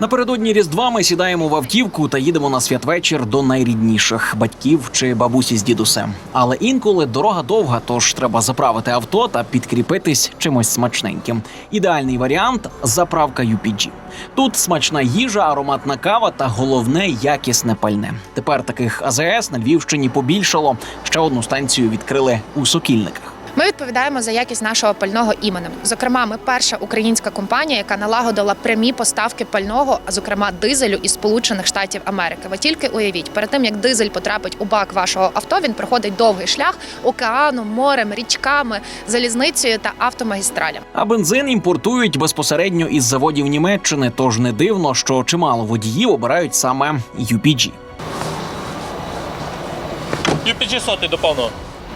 Напередодні Різдва ми сідаємо в автівку та їдемо на святвечір до найрідніших батьків чи бабусі з дідусем. Але інколи дорога довга, тож треба заправити авто та підкріпитись чимось смачненьким. Ідеальний варіант заправка UPG. Тут смачна їжа, ароматна кава та головне якісне пальне. Тепер таких АЗС на Львівщині побільшало. Ще одну станцію відкрили у Сокільниках. Ми відповідаємо за якість нашого пального іменем. Зокрема, ми перша українська компанія, яка налагодила прямі поставки пального, а зокрема дизелю із Сполучених Штатів Америки. Ви тільки уявіть, перед тим як дизель потрапить у бак вашого авто, він проходить довгий шлях океаном, морем, річками, залізницею та автомагістралями. А бензин імпортують безпосередньо із заводів Німеччини, тож не дивно, що чимало водіїв обирають саме UPG. UPG сотий до повного.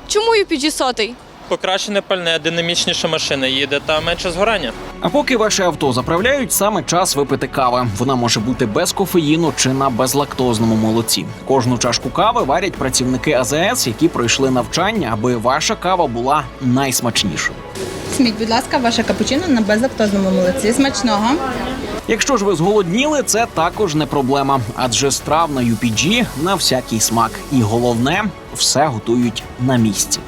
Чому UPG сотий? Покращене пальне, динамічніша машина їде та менше згорання. А поки ваше авто заправляють, саме час випити кави. Вона може бути без кофеїну чи на безлактозному молоці. Кожну чашку кави варять працівники АЗС, які пройшли навчання, аби ваша кава була найсмачнішою. Сміть, будь ласка, ваше капучино на безлактозному молоці. Смачного. Якщо ж ви зголодніли, це також не проблема, адже страв на UPG на всякий смак. І головне, все готують на місці.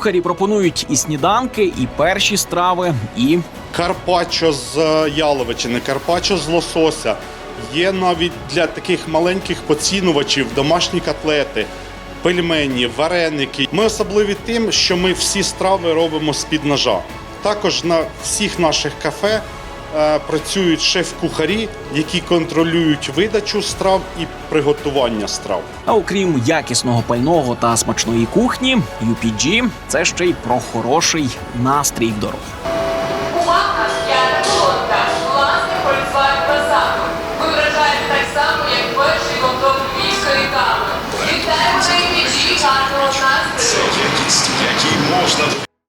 Кухарі пропонують і сніданки, і перші страви, і Карпаччо з е, яловичини, карпаччо з лосося. Є навіть для таких маленьких поцінувачів домашні котлети, пельмені, вареники. Ми особливі тим, що ми всі страви робимо з-під ножа. Також на всіх наших кафе працюють шеф-кухарі, які контролюють видачу страв і приготування страв. А окрім якісного пального та смачної кухні, UPG – це ще й про хороший настрій в на іміджі якість, якій можна